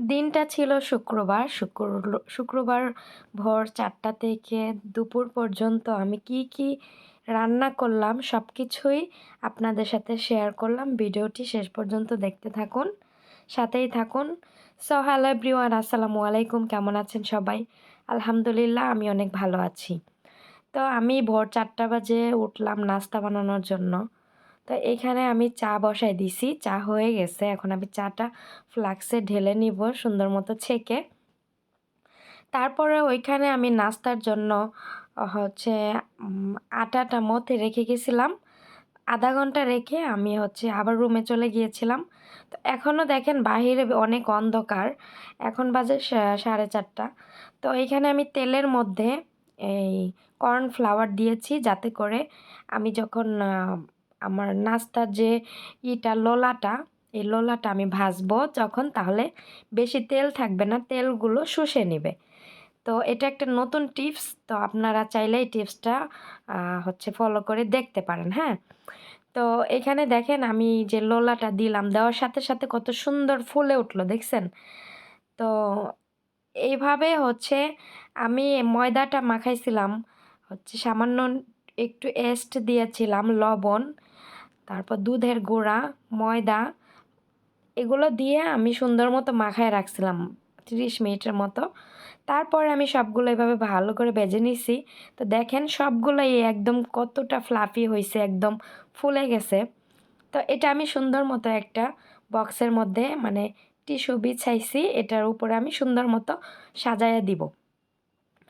দিনটা ছিল শুক্রবার। শুক্র শুক্রবার ভোর চারটা থেকে দুপুর পর্যন্ত আমি কি কি রান্না করলাম সব কিছুই আপনাদের সাথে শেয়ার করলাম। ভিডিওটি শেষ পর্যন্ত দেখতে থাকুন, সাথেই থাকুন। সো হ্যালো এভরিওয়ান আসসালামু আলাইকুম, কেমন আছেন সবাই? আলহামদুলিল্লাহ, আমি অনেক ভালো আছি। তো আমি ভোর চারটা বাজে উঠলাম নাস্তা বানানোর জন্য। তো এখানে আমি চা বসাই দিছি। চা হয়ে গেছে। এখন আমি চাটা ফ্লাক্সে ঢেলে নিব সুন্দর মতো ছেঁকে। তারপরে ওইখানে আমি নাস্তার জন্য হচ্ছে আটাটা মতে রেখে গেছিলাম। আধা ঘণ্টা রেখে আমি হচ্ছে আবার রুমে চলে গিয়েছিলাম। তো এখনও দেখেন বাহিরে অনেক অন্ধকার। এখন বাজে সাড়ে চারটা। তো এইখানে আমি তেলের মধ্যে এই কর্নফ্লাওয়ার দিয়েছি যাতে করে আমি যখন আমার নাস্তার যে ইটা লোলাটা, এই লোলাটা আমি ভাজবো যখন, তাহলে বেশি তেল থাকবে না, তেলগুলো শুষে নেবে। তো এটা একটা নতুন টিপস, তো আপনারা চাইলে এই টিপসটা হচ্ছে ফলো করে দেখতে পারেন হ্যাঁ? তো এখানে দেখেন, আমি যে লোলাটা দিলাম, দেওয়ার সাথে সাথে কত সুন্দর ফুলে উঠল, দেখছেন? তো এইভাবে হচ্ছে আমি ময়দাটা মাখাইছিলাম, হচ্ছে সামান্য একটু এস্ট দিয়েছিলাম, লবণ তারপর দুধের গুঁড়া, ময়দা, এগুলো দিয়ে আমি সুন্দর মতো মাখায় রাখছিলাম, তিরিশ মিনিটের মতো। তারপরে আমি সবগুলো এভাবে ভালো করে ভেজে নিছি। তো দেখেন সবগুলোই একদম কতটা ফ্লাফি হয়েছে একদম ফুলে গেছে। তো এটা আমি সুন্দর মতো একটা বক্সের মধ্যে মানে টিস্যু বিছাইছি, এটার উপরে আমি সুন্দর মতো সাজাইয়া দিব।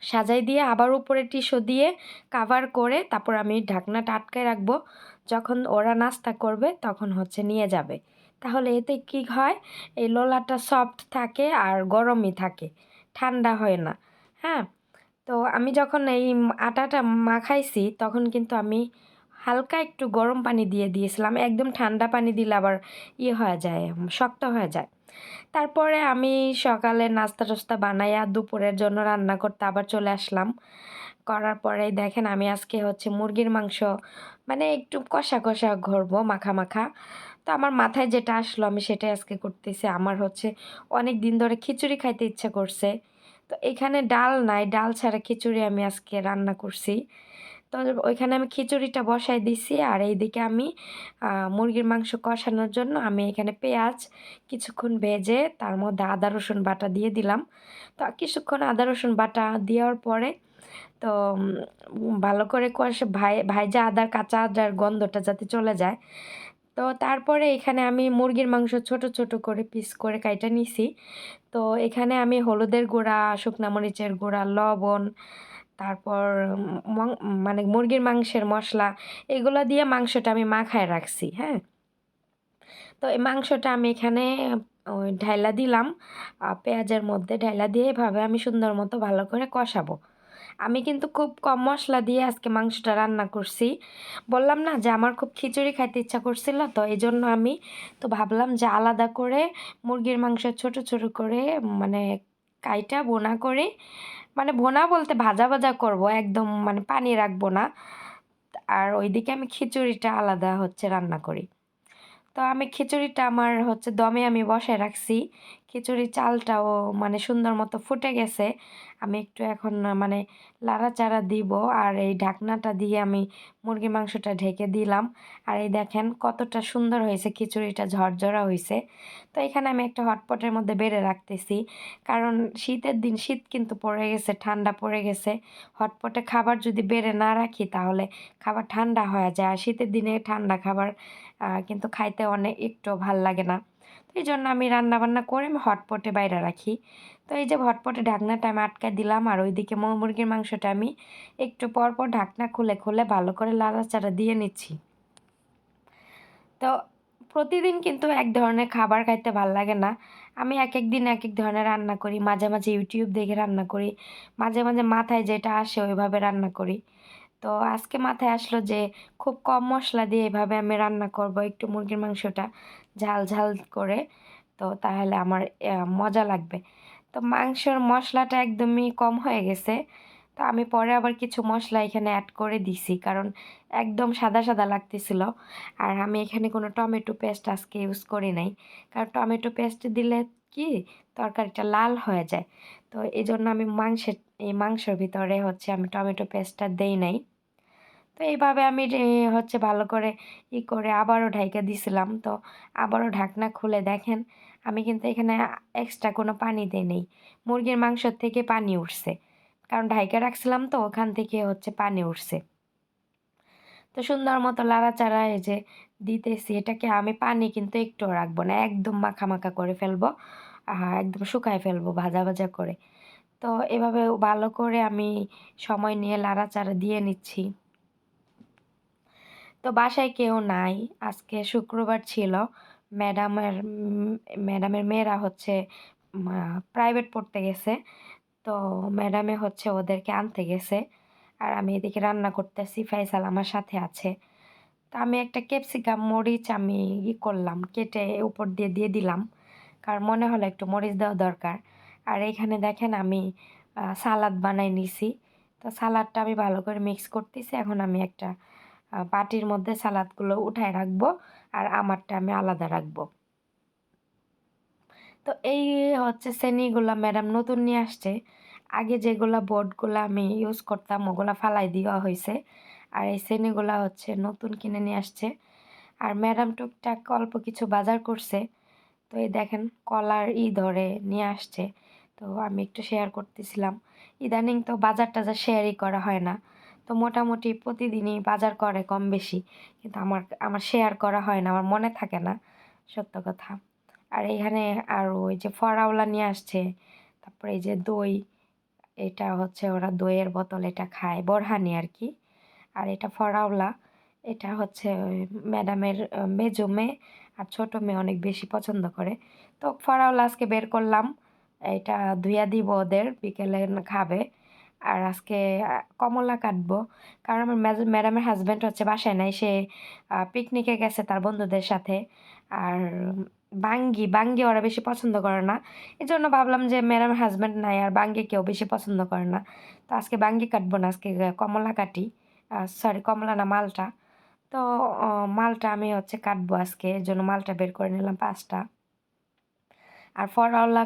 সাজাই দিয়ে আবার উপরে টিস্যু দিয়ে কাভার করে তারপর আমি ঢাকনাটা আটকে রাখব। যখন ওরা নাস্তা করবে তখন হচ্ছে নিয়ে যাবে। তাহলে এতে কি হয়? এই লোলাটা সফট থাকে আর গরমই থাকে। ঠান্ডা হয় না। হ্যাঁ? তো আমি যখন এই আটাটা মাখাইছি তখন কিন্তু আমি হালকা একটু গরম পানি দিয়ে দিয়েছিলাম। একদম ঠান্ডা পানি দিলে আবার ইয়ে হয়ে যায়, শক্ত হয়ে যায়। তারপরে আমি সকালে নাস্তা টাস্তা বানাইয়া দুপুরের জন্য রান্না করতে আবার চলে আসলাম। করার পরে দেখেন আমি আজকে হচ্ছে মুরগির মাংস মানে একটু কষা কষা ঘরবো, মাখা মাখা। তো আমার মাথায় যেটা আসলো আমি সেটাই আজকে করতেছি। আমার হচ্ছে অনেক দিন ধরে খিচুড়ি খাইতে ইচ্ছা করছে। তো এখানে ডাল নাই, ডাল ছাড়া খিচুড়ি আমি আজকে রান্না করছি। তো ওইখানে আমি খিচুড়িটা বসাই দিছি। আর এইদিকে আমি মুরগির মাংস কষানোর জন্য আমি এখানে পেঁয়াজ, কিছুক্ষণ ভেজে তার মধ্যে আদা, রসুন বাটা দিয়ে দিলাম। তো কিছুক্ষণ আদা, রসুন বাটা দেওয়ার পরে তো ভালো করে কষে ভাই, ভাইজা আদার কাঁচা আদার গন্ধটা যাতে চলে যায়। তো তারপরে এখানে আমি মুরগির মাংস ছোট ছোট করে পিস করে কাইটা নিছি। তো এখানে আমি হলুদের গুঁড়া, শুকনা মরিচের গুঁড়া, লবণ তারপর মানে মুরগির মাংসের মশলা, এগুলো দিয়ে মাংসটা আমি মাখায় রাখছি হ্যাঁ? তো এই মাংসটা আমি এখানে, ওই ঢাইলা দিলাম পেঁয়াজের মধ্যে ঢাইলা দিয়ে এভাবে আমি সুন্দর মতো ভালো করে কষাবো। আমি কিন্তু খুব কম মশলা দিয়ে আজকে মাংসটা রান্না করছি। বললাম না যে আমার খুব খিচুড়ি খাইতে ইচ্ছা করছিল, তো এই জন্য আমি, তো ভাবলাম যে আলাদা করে মুরগির মাংস ছোট ছোট করে মানে কাইটা বোনা করে মানে ভোনা বলতে ভাজা ভাজা করব, একদম মানে পানি রাখব না। আর ওইদিকে আমি খিচুড়িটা আলাদা হচ্ছে রান্না করি। তো আমি খিচুড়িটা আমার হচ্ছে দমে আমি বসায় রাখছি। খিচুড়ি চালটাও মানে সুন্দর মতো ফুটে গেছে। আমি একটু এখন মানে লাড়াচাড়া দিব আর এই ঢাকনাটা দিয়ে আমি মুরগি মাংসটা ঢেকে দিলাম। আর এই দেখেন কতটা সুন্দর হয়েছে খিচুড়িটা, ঝরঝরা হয়েছে। তো এখানে আমি একটা হটপটের মধ্যে বেড়ে রাখতেছি। কারণ শীতের দিন শীত কিন্তু পড়ে গেছে, ঠান্ডা পড়ে গেছে। হটপটে খাবার যদি বেড়ে না রাখি তাহলে খাবার ঠান্ডা হয়ে যায়। আর শীতের দিনে ঠান্ডা খাবার কিন্তু খাইতে অনেক একটু ভালো লাগে না। তো এই জন্য আমি রান্না বান্না করে আমি হটপটে বাইরে রাখি। তো এই যে হটপটে ঢাকনাটা আমি আটকায় দিলাম আর ওইদিকে মুরগির মাংসটা আমি একটু পর পর ঢাকনা খুলে খুলে ভালো করে লাড়াচাড়া দিয়ে নিচ্ছি। তো প্রতিদিন কিন্তু এক ধরনের খাবার খাইতে ভালো লাগে না। আমি এক এক দিন এক এক ধরনের রান্না করি। মাঝে মাঝে ইউটিউব দেখে রান্না করি। মাঝে মাঝে মাথায় যেটা আসে ওইভাবে রান্না করি। তো আজকে মাথায় আসলো যে খুব কম মশলা দিয়ে এভাবে আমি রান্না করব একটু মুরগির মাংসটা ঝাল ঝাল করে। তো তাহলে আমার মজা লাগবে। তো মাংসর মশলাটা একদমই কম হয়ে গেছে। তো আমি পরে আবার কিছু মশলা এখানে অ্যাড করে দিছি, কারণ একদম সাদা সাদা লাগতেছিল। আর আমি এখানে কোনো টমেটো পেস্ট আজকে ইউজ করি নাই। কারণ টমেটো পেস্ট দিলে কি? তরকারিটা লাল হয়ে যায়। তো এই জন্য আমি মাংসের, এই মাংসের ভিতরে হচ্ছে আমি টমেটো পেস্টটা দেই নাই। তো এইভাবে আমি হচ্ছে ভালো করে ই করে আবারও ঢাইকা দিছিলাম। তো আবারও ঢাকনা খুলে দেখেন, আমি কিন্তু এখানে এক্সট্রা কোনো পানি দিই নেই। মুরগির মাংসর থেকে পানি উঠছে। কারণ ঢাইকা রাখছিলাম তো, ওখান থেকে হচ্ছে পানি উঠছে। তো সুন্দর মতো লাড়াচাড়া এই যে দিতেছি, এটাকে আমি পানি কিন্তু একটু রাখব না, একদম মাখা মাখা করে ফেলব একদম শুকায় ফেলব ভাজা ভাজা করে। তো এভাবে ভালো করে আমি সময় নিয়ে লাড়াচাড়া দিয়ে নিচ্ছি। তো বাসায় কেউ নাই। আজকে শুক্রবার ছিল। ম্যাডামের ম্যাডামের মেয়েরা হচ্ছে প্রাইভেট পড়তে গেছে। তো ম্যাডামে হচ্ছে ওদেরকে আনতে গেছে। আর আমি এদিকে রান্না করতেছি ফাইসাল আমার সাথে আছে। তো আমি একটা ক্যাপসিকাম মরিচ আমি ই করলাম, কেটে উপর দিয়ে দিয়ে দিলাম। কারণ মনে হলো একটু মরিচ দেওয়া দরকার। আর এখানে দেখেন আমি সালাদ বানাই নিছি। তো সালাদটা আমি ভালো করে মিক্স করতেছি। এখন আমি একটা বাটির মধ্যে সালাদগুলো উঠায় রাখব আর আমারটা আমি আলাদা রাখব। তো এই হচ্ছে শ্রেণীগুলো ম্যাডাম নতুন নিয়ে আসছে। আগে যেগুলো বোর্ডগুলো আমি ইউজ করতাম ওগুলো ফালাই দেওয়া হয়েছে আর এই শ্রেণীগুলো হচ্ছে নতুন কিনে নিয়ে আসছে। আর ম্যাডাম টুকটাক অল্প কিছু বাজার করছে। তো এই দেখেন কলার ই ধরে নিয়ে আসছে। তো আমি একটু শেয়ার করতেছিলাম। ইদানিং তো বাজার টাজার শেয়ারই করা হয় না। তো মোটামুটি প্রতিদিনই বাজার করে কম বেশি কিন্তু আমার আমার শেয়ার করা হয় না, আমার মনে থাকে না, সত্য কথা। আর এখানে আর ওই যে ফরাওলা নিয়ে আসছে, তারপরে এই যে দই, এটা হচ্ছে ওরা দইয়ের বোতল এটা খায়, বরহানি আর কি। আর এটা ফরাওলা এটা হচ্ছে ম্যাডামের মেজো মেয়ে, আর ছোটো মেয়ে অনেক বেশি পছন্দ করে। তো ফরাওলা আজকে বের করলাম, এটা ধুইয়া দিব ওদের, বিকেলে খাবে। আর আজকে কমলা কাটবো। কারণ আমার ম্যাডামের হাজব্যান্ড হচ্ছে বাসায় নাই, সে পিকনিকে গেছে তার বন্ধুদের সাথে। আর বাঙ্গি বাঙ্গি ওরা বেশি পছন্দ করে না। এই জন্য ভাবলাম যে ম্যাডামের হাজব্যান্ড নাই আর বাঙ্গি কেউ বেশি পছন্দ করে না। তো আজকে বাঙ্গি কাটবো না, আজকে কমলা কাটি। সরি কমলা না, মালটা। তো মালটা আমি হচ্ছে কাটবো আজকে এর জন্য মালটা বের করে নিলাম পাঁচটা। আর ফরাওলা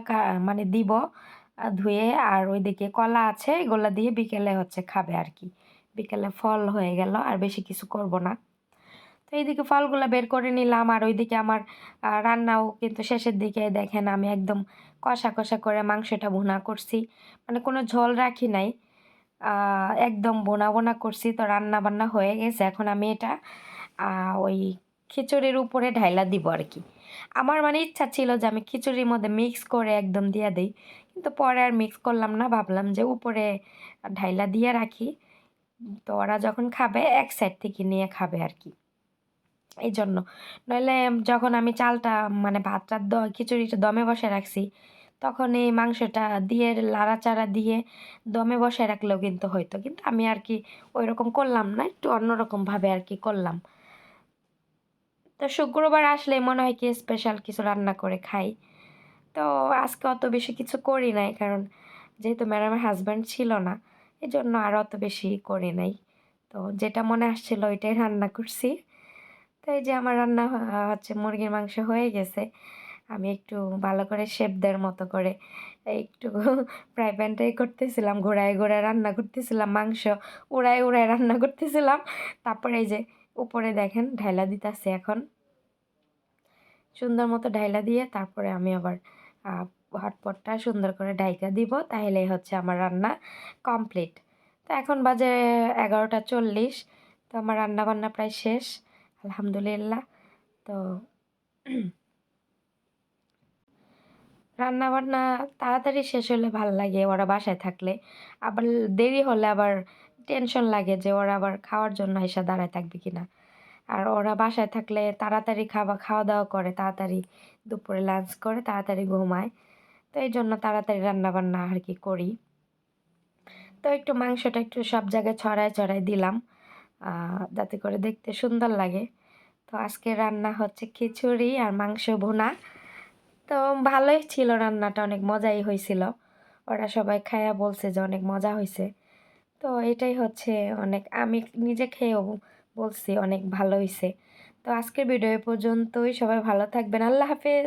মানে দিব। ধুয়ে আর ওইদিকে কলা আছে, এগুলো দিয়ে বিকেলে হচ্ছে খাবে আর কি বিকেলে ফল হয়ে গেল, আর বেশি কিছু করব না। তো এইদিকে ফলগুলো বের করে নিলাম, আর ওইদিকে আমার রান্নাও কিন্তু শেষের দিকে দেখেন আমি একদম কষা কষা করে মাংসটা ভুনা করছি। মানে কোনো ঝোল রাখি নাই একদম বোনা বোনা করছি। তো রান্না বান্না হয়ে গেছে, এখন আমি এটা ওই খিচুড়ির উপরে ঢাইলা দিব আর কি আমার মানে ইচ্ছা ছিল যে আমি খিচুড়ির মধ্যে মিক্স করে একদম দিয়ে দিই। কিন্তু পরে আর মিক্স করলাম না। ভাবলাম যে উপরে ঢাইলা দিয়ে রাখি। তো ওরা যখন খাবে, এক সাইড থেকে নিয়ে খাবে আর কি। এই জন্য নইলে যখন আমি চালটা মানে ভাতটা দ, খিচুড়িটা দমে বসে রাখছি, তখন এই মাংসটা দিয়ে লাড়াচাড়া দিয়ে দমে বসে রাখলেও কিন্তু হয়তো কিন্তু আমি আর কি ওই রকম করলাম না, একটু অন্যরকমভাবে আর কি করলাম। তো শুক্রবার আসলে মনে হয় কি স্পেশাল কিছু রান্না করে খাই। তো আজকে অত বেশি কিছু করি নাই, কারণ যেহেতু ম্যাডামের হাজব্যান্ড ছিল না এই জন্য আর অত বেশি করি নাই। তো যেটা মনে আসছিল ওইটাই রান্না করছি। তো এই যে আমার রান্না হচ্ছে মুরগির মাংস হয়ে গেছে, আমি একটু ভালো করে শেপদের মতো করে একটু ফ্রাই প্যানটাই করতেছিলাম ঘোড়ায় ঘোড়ায় রান্না করতেছিলাম, মাংস উড়ায় উড়ায় রান্না করতেছিলাম। তারপরে এই যে উপরে দেখেন, ঢাইলা দিতেছে এখন। সুন্দর মতো ঢাইলা দিয়ে তারপরে আমি আবার হটপটটা সুন্দর করে ডাইকা দিব তাহলে হচ্ছে আমার রান্না কমপ্লিট। তো এখন বাজে এগারোটা চল্লিশ, তো আমার রান্না বান্না প্রায় শেষ, আলহামদুলিল্লাহ। তো রান্না বান্না তাড়াতাড়ি শেষ হলে ভালো লাগে ওরা বাসায় থাকলে। আবার দেরি হলে আবার টেনশন লাগে যে ওরা আবার খাওয়ার জন্য এসে দাঁড়ায় থাকবে কি না আর ওরা বাসায় থাকলে তাড়াতাড়ি খাওয়া খাওয়া দাওয়া করে, তাড়াতাড়ি দুপুরে লাঞ্চ করে, তাড়াতাড়ি ঘুমায়। তো এই জন্য তাড়াতাড়ি রান্নাবান্না আর কি করি। তো একটু মাংসটা একটু সব জায়গায় ছড়ায় ছড়ায় দিলাম যাতে করে দেখতে সুন্দর লাগে। তো আজকে রান্না হচ্ছে খিচুড়ি আর মাংস ভুনা। তো ভালোই ছিল রান্নাটা, অনেক মজাই হয়েছিল। ওরা সবাই খায়া বলছে যে অনেক মজা হয়েছে। তো এটাই হচ্ছে অনেক, আমি নিজে খেয়েও বলছি অনেক ভালো হয়েছে তো আজকের ভিডিও পর্যন্তই। সবাই ভালো থাকবেন। আল্লাহ হাফেজ।